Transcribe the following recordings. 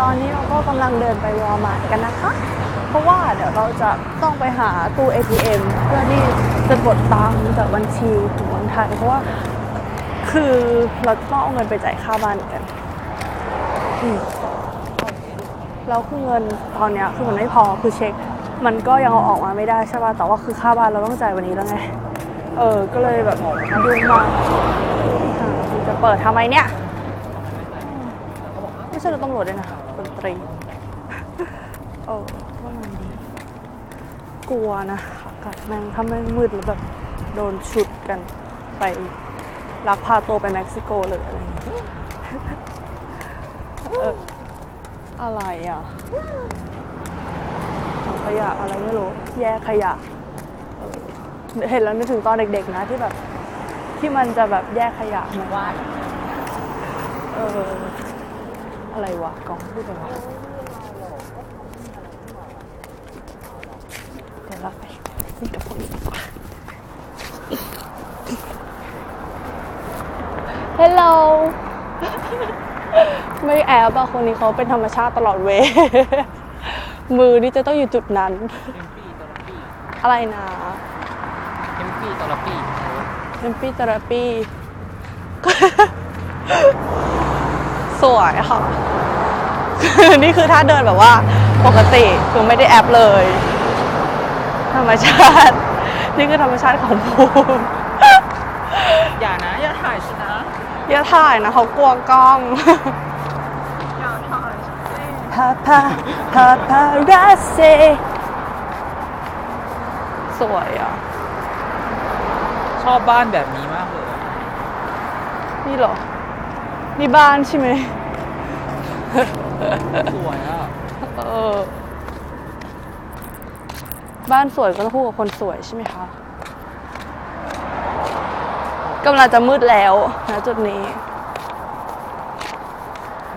ตอนนี้เราก็กำลังเดินไปวอลมาร์ทกันนะคะ เพราะว่าเดี๋ยวเราจะต้องไปหาตู้ ATM เพื่อที่จะกดตังค์จากบัญชีถึงเมืองไทยเพราะว่าคือเราต้องเอาเงินไปจ่ายค่าบ้านกันอืมแล้วคือเงินตอนเนี้ยคือมันไม่พอคือเช็ค มันก็ยังเอาออกมาไม่ได้ใช่ป่ะแต่ว่าคือค่าบ้านเราต้องจ่ายวันนี้แล้วไง เออ ก็เลยแบบยุ่งมากจะเปิดทำไมเนี่ย ไม่ใช่รถตำรวจด้วยนะดนตรีเออว่ามันดีกลัวนะอากาศแม่งถ้าแม่งมืดแล้วแบบโดนชุดกันไปลักพาตัวไปเม็กซิโกเลยอะไรอย่างเงี้ยเอออะไรอะถังขยะอะไรไม่รู้ แยกขยะเออเห็นแล้วนึกถึงตอนเด็กๆนะที่แบบ ที่มันจะแบบแยกขยะเหมือนว่าเออ อะไรวะกล่องพูดอะไรวะเดี๋ยวเราไปนี่กับพวกนี้ดีกว่า Hello ไม่แอบอะคนนี้เขาเป็นธรรมชาติตลอดเว มือนี่จะต้องอยู่จุดนั้น เอ็มปี้ตอร์ปี้อะไรนะ เอ็มปี้ตอร์ปี้เ e มปี้เทอราปี สวยค่ะนี่คือถ้าเดินแบบว่าปกติคือไม่ได้แอปเลย ธรรมชาติ นี่คือธรรมชาติของภูมิอย่านะ อย่าถ่ายฉันนะ อย่าถ่ายนะเขากลัวกล้องอย่าถ่ายพาพาพาพาราเซสวยอะ ชอบบ้านแบบนี้มากเลย นี่เหรอ นี่บ้านใช่ไหมสวยอะเออบ้านสวยก็ต้องคู่กับคนสวยใช่ไหมคะกำลังจะมืดแล้วนะจุดนี้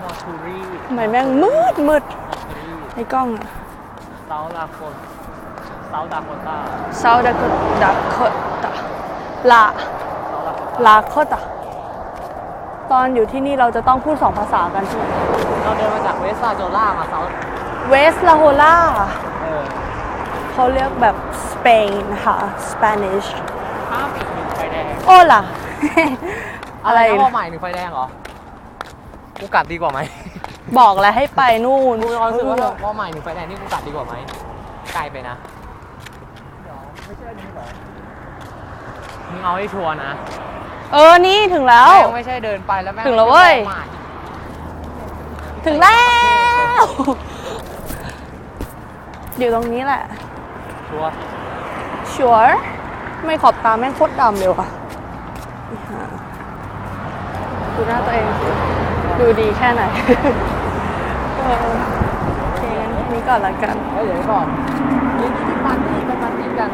มอทูรี่ทำไมแม่งมืดมืดมอทูรี่ในกล้องอะเซาลาคนเซาดาโคต้าเซาดาโคดาโคตาลาเซาลาโคต้าลาโค ตาตอนอยู่ที่นี่เราจะต้องพูดสองภาษากันใช่ไหมเราเดินมาจากเวสซาโจล่ามาเซาเวสลาโฮล่าเออเขาเรียกแบบสเปนค่ะ Spanish ห้ามอีกหนึ่งไฟแดง โอ้ล่ะ อะไรนะนะว่าใหม่หนึ่งไฟแดงเหรอ กูกัดดีกว่าไหมบอกแล้วให้ไปนู่นกูรู้สึกว่าว่าใหม่หนึ่งไฟแดงนี่กูกัดดีกว่าไหมไกลไปนะไม่ใช่นี่หรอมึงเอาให้ชัวร์นะ เออ นี่ถึงแล้ว แม่งไม่ใช่เดินไปแล้วแม่งถึงแล้วเว้ย ไม่ใช่ถึงแล้ว อยู่ตรงนี้แหละ ชัวร์ชัวร์ไม่ขอบตาแม่งโคตรดำเลยว่ะอีห่าดูหน้าตัวเองสิดูดีแค่ไหน เออโอเคงั้นแค่นี้ก่อนละกันเฮ้ยเดี๋ยวก่อนนี่ที่ปาร์ตี้ไปปาร์ตี้กัน